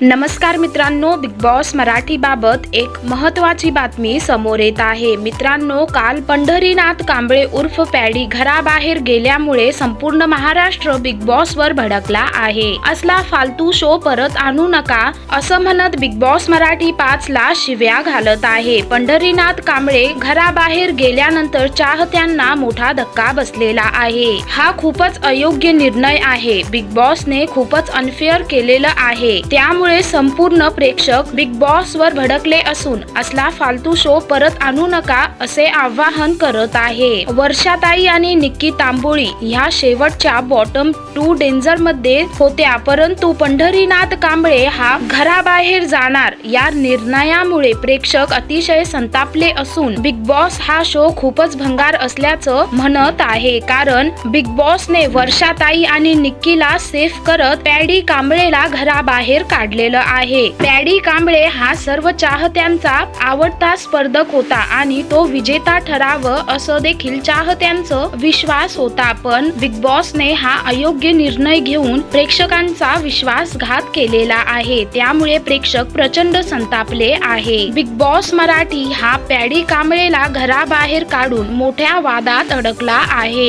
नमस्कार मित्रांनो big boss Marathi बाबत एक महत्वाची बातमी समोर येत आहे. मित्रांनो काल पंढरीनाथ कांबळे उर्फ पॅडी घराबाहेर गेल्यामुळे संपूर्ण महाराष्ट्र बिग बॉस वर भडकला आहे. असला फालतू शो परत आणू नका असं म्हणत बिग बॉस मराठी पाच ला शिव्या घालत आहे. पंढरीनाथ कांबळे घराबाहेर गेल्यानंतर चाहत्यांना मोठा धक्का बसलेला आहे. हा खूपच अयोग्य निर्णय आहे. बिग बॉसने खूपच अनफेअर केलेलं आहे. त्यामुळे संपूर्ण प्रेक्षक बिग बॉस वर भडकले असून असला फालतू शो परत आणू नका असे आवाहन करत आहे. वर्षाताई आणि निक्की तांबोळी ह्या शेवटच्या बॉटम टू डेंजरमध्ये होत्या परंतु पंढरीनाथ कांबळे हा घराबाहेर जाणार या निर्णयामुळे प्रेक्षक अतिशय संतापले असून बिग बॉस हा शो खूपच भंगार असल्याचं म्हणत आहे. कारण बिग बॉसने वर्षाताई आणि निक्कीला सेफ करत पॅडी कांबळेला घराबाहेर काढले. काढलेलं आहे. पॅडी कांबळे हा सर्व चाहत्यांचा आवडता स्पर्धक होता आणि तो विजेता ठरावं असं देखील चाहत्यांचं विश्वास होता. पण बिग बॉसने हा अयोग्य निर्णय घेऊन प्रेक्षकांचा विश्वासघात केलेला आहे. त्यामुळे प्रेक्षक प्रचंड संतापले आहे. बिग बॉस मराठी हा पॅडी कांबळेला घराबाहेर काढून मोठ्या वादात अडकला आहे.